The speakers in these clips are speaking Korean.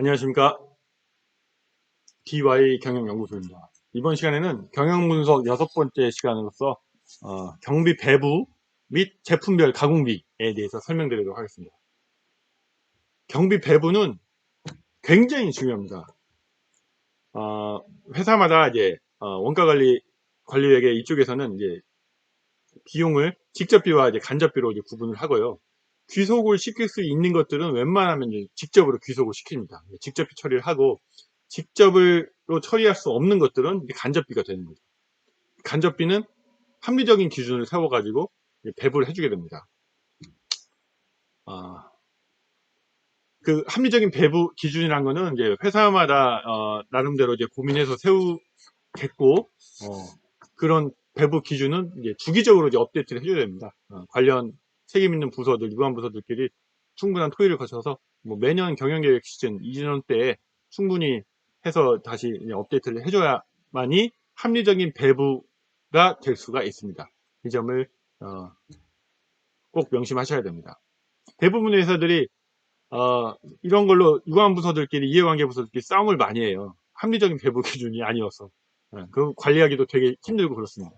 안녕하십니까. DY 경영연구소입니다. 이번 시간에는 경영분석 여섯 번째 시간으로서 어, 경비 배부 및 제품별 가공비에 대해서 설명드리도록 하겠습니다. 경비 배부는 굉장히 중요합니다. 어, 회사마다 이제 어, 원가 관리 관리에게 이쪽에서는 이제 비용을 직접비와 이제 간접비로 이제 구분을 하고요. 귀속을 시킬 수 있는 것들은 웬만하면 직접으로 귀속을 시킵니다. 직접비 처리를 하고 직접으로 처리할 수 없는 것들은 간접비가 되는 거죠. 간접비는 합리적인 기준을 세워가지고 배부를 해주게 됩니다. 아, 그 합리적인 배부 기준이란 거는 이제 회사마다 어, 나름대로 이제 고민해서 세우겠고 어, 그런 배부 기준은 이제 주기적으로 이제 업데이트를 해줘야 됩니다. 어, 관련 책임 있는 부서들, 유관 부서들끼리 충분한 토의를 거쳐서 뭐 매년 경영계획 시즌 이전 때에 충분히 해서 다시 업데이트를 해줘야만이 합리적인 배부가 될 수가 있습니다. 이 점을 어, 꼭 명심하셔야 됩니다. 대부분의 회사들이 어, 이런 걸로 유관 부서들끼리 이해관계 부서들끼리 싸움을 많이 해요. 합리적인 배부 기준이 아니어서 네, 그 관리하기도 되게 힘들고 그렇습니다.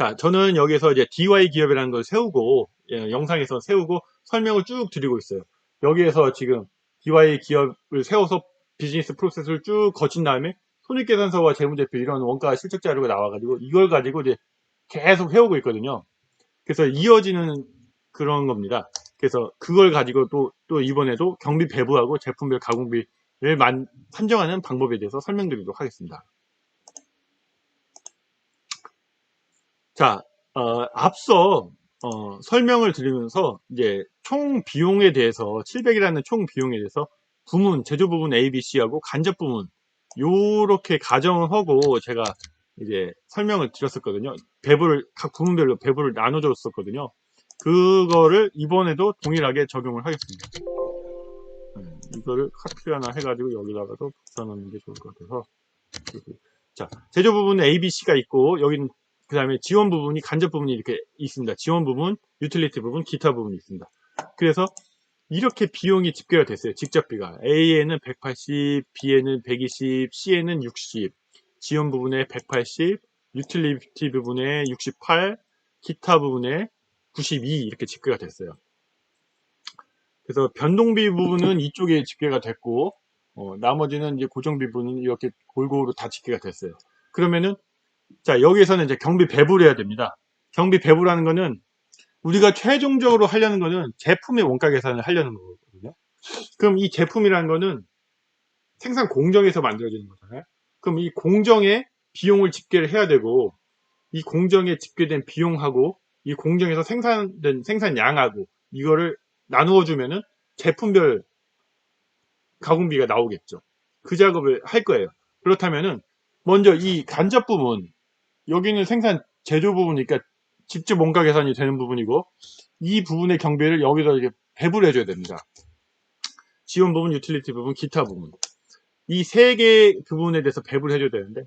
자, 저는 여기서 이제 DY 기업이라는 걸 세우고, 예, 영상에서 세우고 설명을 쭉 드리고 있어요. 여기에서 지금 DY 기업을 세워서 비즈니스 프로세스를 쭉 거친 다음에 손익계산서와 재무제표 이런 원가 실적 자료가 나와가지고 이걸 가지고 이제 계속 해오고 있거든요. 그래서 이어지는 그런 겁니다. 그래서 그걸 가지고 또, 또 이번에도 경비 배부하고 제품별 가공비를 만, 산정하는 방법에 대해서 설명드리도록 하겠습니다. 자, 어, 앞서 어, 설명을 드리면서 이제 총 비용에 대해서 700이라는 총 비용에 대해서 부문, 제조 부분 A, B, C하고 간접 부문 요렇게 가정을 하고 제가 이제 설명을 드렸었거든요. 배부를 각 부문별로 배부를 나눠줬었거든요. 그거를 이번에도 동일하게 적용을 하겠습니다. 네, 이거를 카피 하나 해가지고 여기다가도 붙여놓는 게 좋을 것 같아서 자 제조 부분에 A, B, C가 있고 여기는 그 다음에 지원 부분이 간접 부분이 이렇게 있습니다. 지원 부분, 유틸리티 부분, 기타 부분이 있습니다. 그래서 이렇게 비용이 집계가 됐어요. 직접비가 A에는 180, B에는 120, C에는 60, 지원 부분에 180, 유틸리티 부분에 68, 기타 부분에 92 이렇게 집계가 됐어요. 그래서 변동비 부분은 이쪽에 집계가 됐고 어, 나머지는 이제 고정비 부분은 이렇게 골고루 다 집계가 됐어요. 그러면은 자, 여기에서는 이제 경비 배부를 해야 됩니다. 경비 배부라는 거는 우리가 최종적으로 하려는 거는 제품의 원가 계산을 하려는 거거든요. 그럼 이 제품이라는 거는 생산 공정에서 만들어지는 거잖아요. 그럼 이 공정의 비용을 집계를 해야 되고 이 공정에 집계된 비용하고 이 공정에서 생산된 생산량하고 이거를 나누어 주면은 제품별 가공비가 나오겠죠. 그 작업을 할 거예요. 그렇다면은 먼저 이 간접 부분 여기는 생산 제조 부분이니까 직접 원가 계산이 되는 부분이고 이 부분의 경비를 여기다 이렇게 배분을 해줘야 됩니다. 지원 부분, 유틸리티 부분, 기타 부분 이 세 개 부분에 대해서 배분을 해줘야 되는데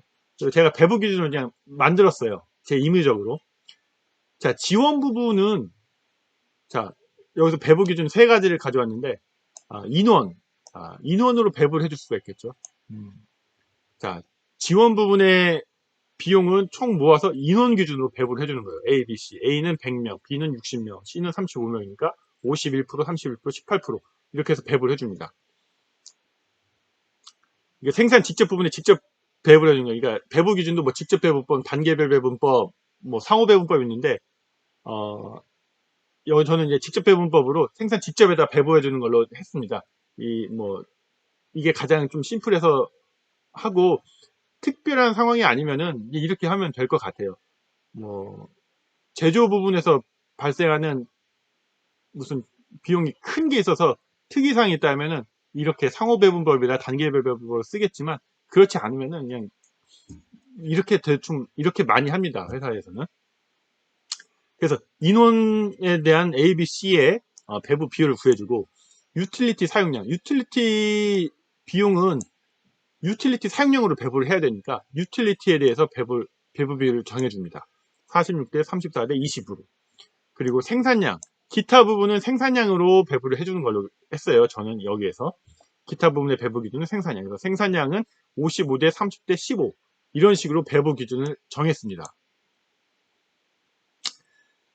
제가 배분 기준을 그냥 만들었어요. 제 임의적으로 자 지원 부분은 자 여기서 배분 기준 세 가지를 가져왔는데 아, 인원 아, 인원으로 배분을 해줄 수가 있겠죠. 음. 자 지원 부분의 비용은 총 모아서 인원 기준으로 배분을 해주는 거예요. A, B, C. A는 100명, B는 60명, C는 35명이니까 51%, 31%, 18% 이렇게 해서 배분을 해줍니다. 이게 생산 직접 부분에 직접 배분을 해주는 거예요. 그러니까 배분 기준도 뭐 직접 배분법, 단계별 배분법, 뭐 상호 배분법이 있는데 어, 저는 이제 직접 배분법으로 생산 직접에다 배분해 주는 걸로 했습니다. 이 뭐 이게 가장 좀 심플해서 하고 특별한 상황이 아니면은 이렇게 하면 될 것 같아요. 뭐 제조 부분에서 발생하는 무슨 비용이 큰 게 있어서 특이사항이 있다면은 이렇게 상호 배분법이나 단계 배분법을 쓰겠지만 그렇지 않으면은 그냥 이렇게 대충 이렇게 많이 합니다 회사에서는 그래서 인원에 대한 A, B, C의 어, 배부 비율을 구해주고 유틸리티 사용량 유틸리티 비용은 유틸리티 사용량으로 배부를 해야 되니까 유틸리티에 대해서 배부, 배부 비율을 정해줍니다. 46대 34대 20으로. 그리고 생산량, 기타 부분은 생산량으로 배부를 해주는 걸로 했어요. 저는 여기에서. 기타 부분의 배부 기준은 생산량. 그래서 생산량은 55대 30대 15 이런 식으로 배부 기준을 정했습니다.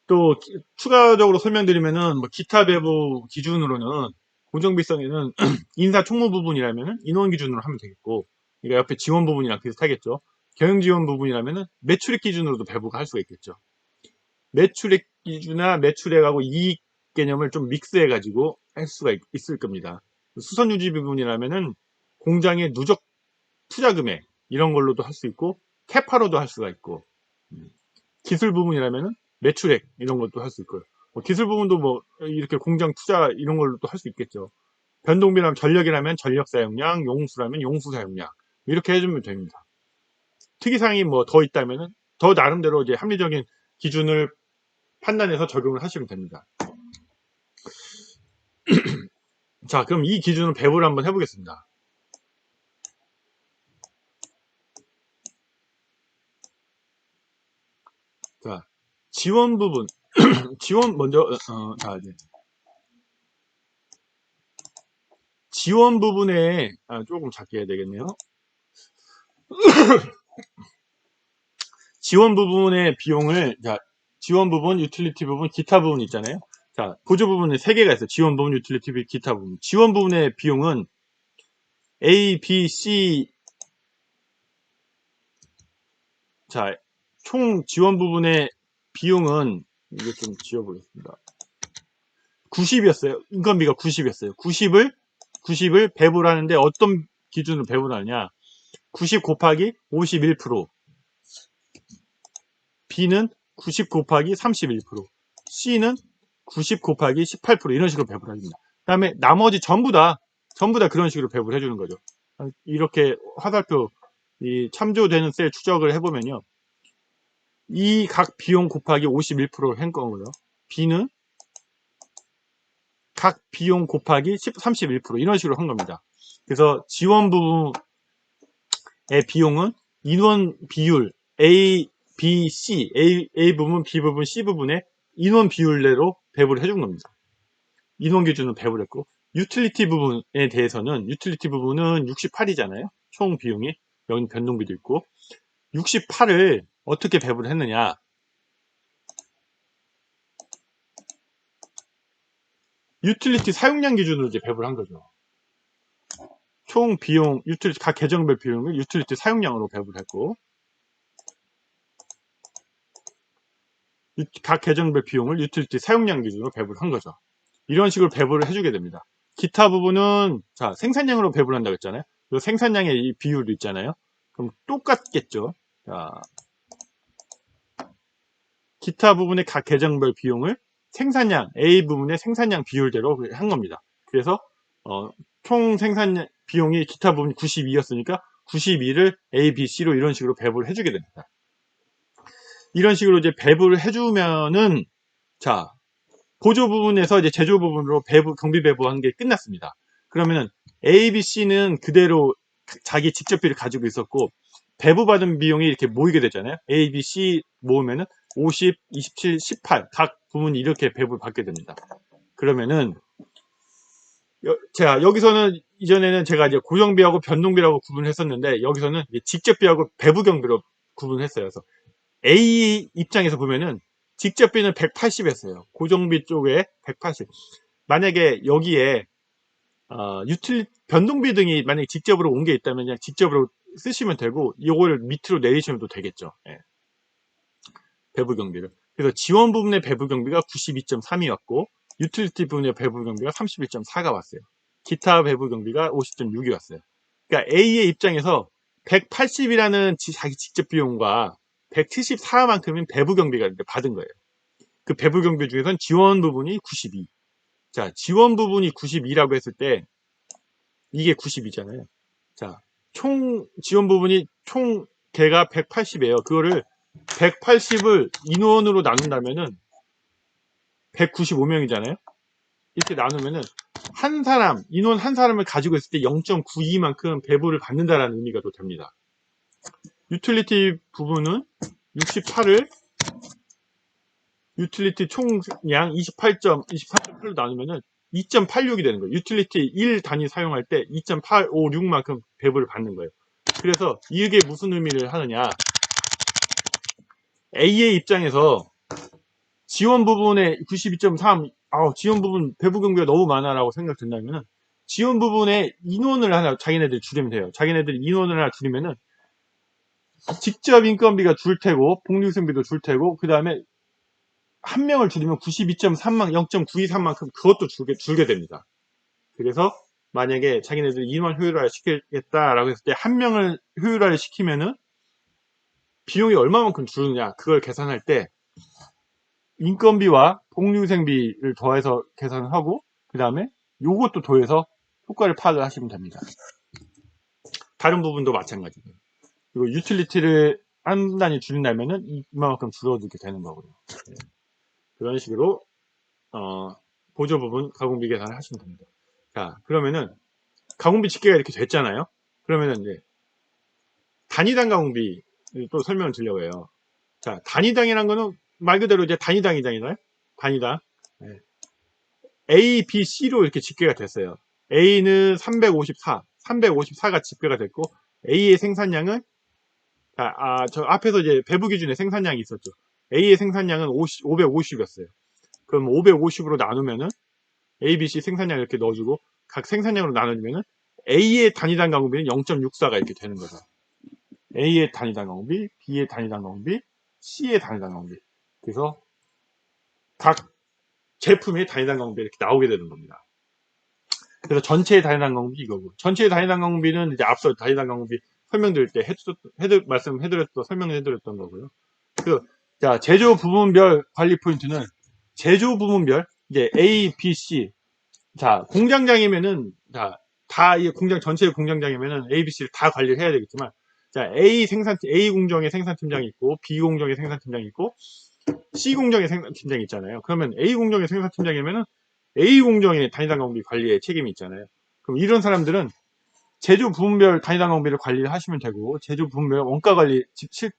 또 기- 추가적으로 설명드리면은 뭐 기타 배부 기준으로는 고정비성에는 인사 총무 부분이라면은 인원 기준으로 하면 되겠고, 그러니까 옆에 지원 부분이랑 비슷하겠죠. 경영 지원 부분이라면은 매출액 기준으로도 배부가 할 수가 있겠죠. 매출액 기준이나 매출액하고 이익 개념을 좀 믹스해 가지고 할 수가 있, 있을 겁니다. 수선 유지 부분이라면은 공장의 누적 투자 금액 이런 걸로도 할 수 있고 캐파로도 할 수가 있고 음, 기술 부분이라면은 매출액 이런 것도 할 수 있고요. 뭐 기술 부분도 뭐 이렇게 공장 투자 이런 걸로도 할수 있겠죠. 변동비라면 전력이라면 전력 사용량, 용수라면 용수 사용량 이렇게 해주면 됩니다. 특이사항이 뭐 더 있다면은 더 나름대로 이제 합리적인 기준을 판단해서 적용을 하시면 됩니다. 자, 그럼 이 기준을 배부를 한번 해보겠습니다. 자, 지원 부분. 지원 먼저, 어, 자, 이제. 지원 부분에, 아, 조금 작게 해야 되겠네요. 지원 부분의 비용을, 자, 지원 부분, 유틸리티 부분, 기타 부분 있잖아요. 자, 보조 부분에 세 개가 있어요. 지원 부분, 유틸리티, 부분, 기타 부분. 지원 부분의 비용은 A, B, C, 자, 총 지원 부분의 비용은, 이거 좀 지워보겠습니다. 90이었어요. 인건비가 90이었어요. 90을, 90을 배분을 하는데 어떤 기준으로 배분을 하냐. 90 곱하기 51%. B는 90 곱하기 31%. C는 90 곱하기 18% 이런 식으로 배분을 해줍니다. 그 다음에 나머지 전부 다, 전부 다 그런 식으로 배분을 해주는 거죠. 이렇게 화살표, 이 참조되는 셀 추적을 해보면요. 이 각 비용 곱하기 51%를 한 거고요. B는 각 비용 곱하기 10, 31% 이런 식으로 한 겁니다. 그래서 지원 부분의 비용은 인원 비율 A, B, C, A, A 부분, B 부분, C 부분의 인원 비율대로 배분을 해준 겁니다. 인원 기준으로 배분을 했고 유틸리티 부분에 대해서는 유틸리티 부분은 68이잖아요. 총 비용이 여기 변동비도 있고 68을 어떻게 배분을 했느냐 유틸리티 사용량 기준으로 이제 배분을 한 거죠. 총 비용, 유틸리티, 각 계정별 비용을 유틸리티 사용량으로 배분을 했고, 유- 각 계정별 비용을 유틸리티 사용량 기준으로 배분을 한 거죠. 이런 식으로 배분을 해주게 됩니다. 기타 부분은, 자, 생산량으로 배분한다고 했잖아요. 그 생산량의 이 비율도 있잖아요. 그럼 똑같겠죠. 자, 기타 부분의 각 계정별 비용을 생산량, A 부분의 생산량 비율대로 한 겁니다. 그래서, 어, 총 생산 비용이 기타 부분이 92였으니까 92를 A, B, C로 이런 식으로 배분을 해주게 됩니다. 이런 식으로 이제 배분을 해주면은, 자, 보조 부분에서 이제 제조 부분으로 배부, 경비 배부한 게 끝났습니다. 그러면은 A, B, C는 그대로 자기 직접비를 가지고 있었고, 배부받은 비용이 이렇게 모이게 되잖아요. A, B, C 모으면은 50, 27, 18, 각 부분이 이렇게 배부를 받게 됩니다. 그러면은, 여, 자, 여기서는 이전에는 제가 이제 고정비하고 변동비라고 구분을 했었는데, 여기서는 직접비하고 배부경비로 구분을 했어요. 그래서 A 입장에서 보면은 직접비는 180이었어요. 고정비 쪽에 180. 만약에 여기에 어, 유틸 변동비 등이 만약에 직접으로 온 게 있다면 그냥 직접으로 쓰시면 되고 이거를 밑으로 내리시면 또 되겠죠. 예. 배부 경비를. 그래서 지원 부분의 배부 경비가 92.3이었고 유틸리티 부분의 배부 경비가 31.4가 왔어요. 기타 배부 경비가 50.6이 왔어요. 그러니까 A의 입장에서 180이라는 자기 직접 비용과 174만큼인 배부 경비가 받은 거예요. 그 배부 경비 중에선 지원 부분이 92. 자, 지원 부분이 92라고 했을 때 이게 92잖아요. 자, 총 지원 부분이 총 개가 180이에요. 그거를 180을 인원으로 나눈다면은 195명이잖아요. 이렇게 나누면은 한 사람, 인원 한 사람을 가지고 있을 때 0.92만큼 배부를 받는다라는 의미가 또 됩니다. 유틸리티 부분은 68을 유틸리티 총량 28점, 28.8로 나누면은 2.86이 되는 거예요. 유틸리티 1 단위 사용할 때 2.856만큼 배부를 받는 거예요. 그래서 이게 무슨 의미를 하느냐. A의 입장에서 지원 부분에 92.3, 아우, 지원 부분 배부 경비가 너무 많아라고 생각된다면은 지원 부분에 인원을 하나 자기네들 줄이면 돼요. 자기네들 인원을 하나 줄이면은 직접 인건비가 줄 테고 복리후생비도 줄 테고 그 다음에 한 명을 줄이면 92.3만 0.923만큼 그것도 줄게, 줄게 됩니다. 그래서 만약에 자기네들 인원 효율화를 시키겠다라고 했을 때 한 명을 효율화를 시키면은 비용이 얼마만큼 줄느냐 그걸 계산할 때 인건비와 복리후생비를 더해서 계산을 하고 그 다음에 요것도 더해서 효과를 파악을 하시면 됩니다. 다른 부분도 마찬가지고요. 그리고 유틸리티를 한 단위 줄인다면은 이만큼 줄어들게 되는 거고요. 네. 그런 식으로 어, 보조 부분 가공비 계산을 하시면 됩니다. 자 그러면은 가공비 집계가 이렇게 됐잖아요. 그러면은 이제 단위당 가공비 또 설명을 드려고 해요. 자 단위당이란 거는 말 그대로 이제 단위당이잖아요. 단위당. 네. A, B, C로 이렇게 집계가 됐어요. A는 354, 354가 집계가 됐고 A의 생산량은 아, 아, 저 앞에서 이제 배부 기준의 생산량이 있었죠. A의 생산량은 50, 550이었어요. 그럼 550으로 나누면은 A, B, C 생산량 이렇게 넣어주고 각 생산량으로 나눠주면은 A의 단위당 가공비는 0.64가 이렇게 되는 거죠. A의 단위당 가공비, B의 단위당 가공비, C의 단위당 가공비. 그래서 각 제품의 단위당 가공비 이렇게 나오게 되는 겁니다. 그래서 전체의 단위당 가공비 이거고 전체의 단위당 가공비는 이제 앞서 단위당 가공비 설명드릴 때 해드, 해드, 말씀해드렸던, 설명해드렸던 거고요. 그, 자, 제조 부문별 관리 포인트는 제조 부문별, 이제 A, B, C. 자, 공장장이면은, 자, 다, 이 공장, 전체 공장장이면은 A, B, C를 다 관리를 해야 되겠지만, 자, A 생산, A 공정의 생산팀장이 있고, B 공정의 생산팀장이 있고, C 공정의 생산팀장이 있잖아요. 그러면 A 공정의 생산팀장이면은 A 공정의 단위당 공비 관리에 책임이 있잖아요. 그럼 이런 사람들은 제조 부분별 단위당 공비를 관리를 하시면 되고 제조 부분별 원가 관리 실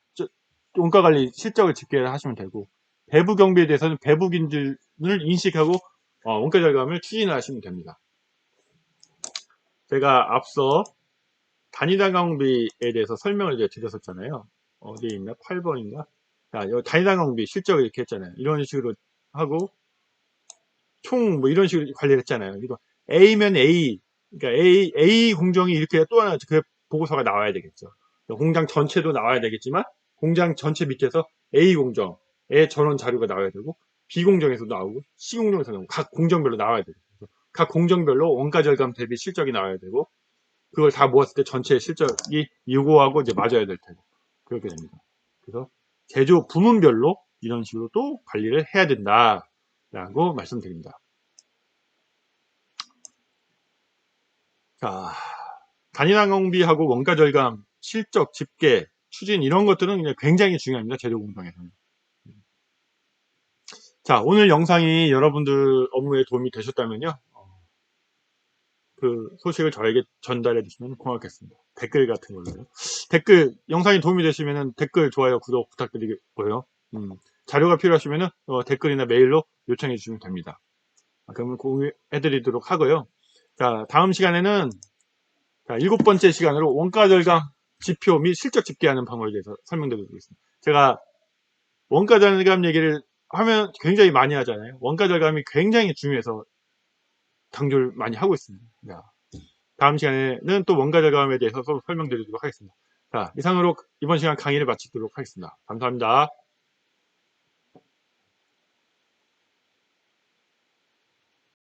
원가 관리 실적을 집계를 하시면 되고 배부 경비에 대해서는 배부 기준을 인식하고 어, 원가 절감을 추진을 하시면 됩니다. 제가 앞서 단위당 공비에 대해서 설명을 이제 드렸었잖아요. 어디에 있나? 8번인가? 자, 단위당 공비 실적을 이렇게 했잖아요. 이런 식으로 하고 총 뭐 이런 식으로 관리를 했잖아요. 이거 A면 A, 그러니까 A, A 공정이 이렇게 또 하나 그 보고서가 나와야 되겠죠. 공장 전체도 나와야 되겠지만 공장 전체 밑에서 A 공정의 전원 자료가 나와야 되고 B 공정에서도 나오고 C 공정에서 나오고 각 공정별로 나와야 되고 각 공정별로 원가 절감 대비 실적이 나와야 되고 그걸 다 모았을 때 전체 실적이 이거하고 이제 맞아야 될 테고 그렇게 됩니다. 그래서 제조 부문별로 이런 식으로 또 관리를 해야 된다라고 말씀드립니다. 자, 단위당 공비하고 원가 절감, 실적, 집계, 추진 이런 것들은 굉장히 중요합니다. 재료 공정에서는. 자, 오늘 영상이 여러분들 업무에 도움이 되셨다면요. 어, 그 소식을 저에게 전달해 주시면 고맙겠습니다. 댓글 같은 걸로요. 댓글, 영상이 도움이 되시면 댓글, 좋아요, 구독 부탁드리고요. 음, 자료가 필요하시면 어, 댓글이나 메일로 요청해 주시면 됩니다. 아, 그러면 공유해 드리도록 하고요. 자, 다음 시간에는 자, 일곱 번째 시간으로 원가 절감 지표 및 실적 집계하는 방법에 대해서 설명드리겠습니다. 제가 원가 절감 얘기를 하면 굉장히 많이 하잖아요. 원가 절감이 굉장히 중요해서 강조를 많이 하고 있습니다. 다음 시간에는 또 원가 절감에 대해서 설명드리도록 하겠습니다. 자, 이상으로 이번 시간 강의를 마치도록 하겠습니다. 감사합니다.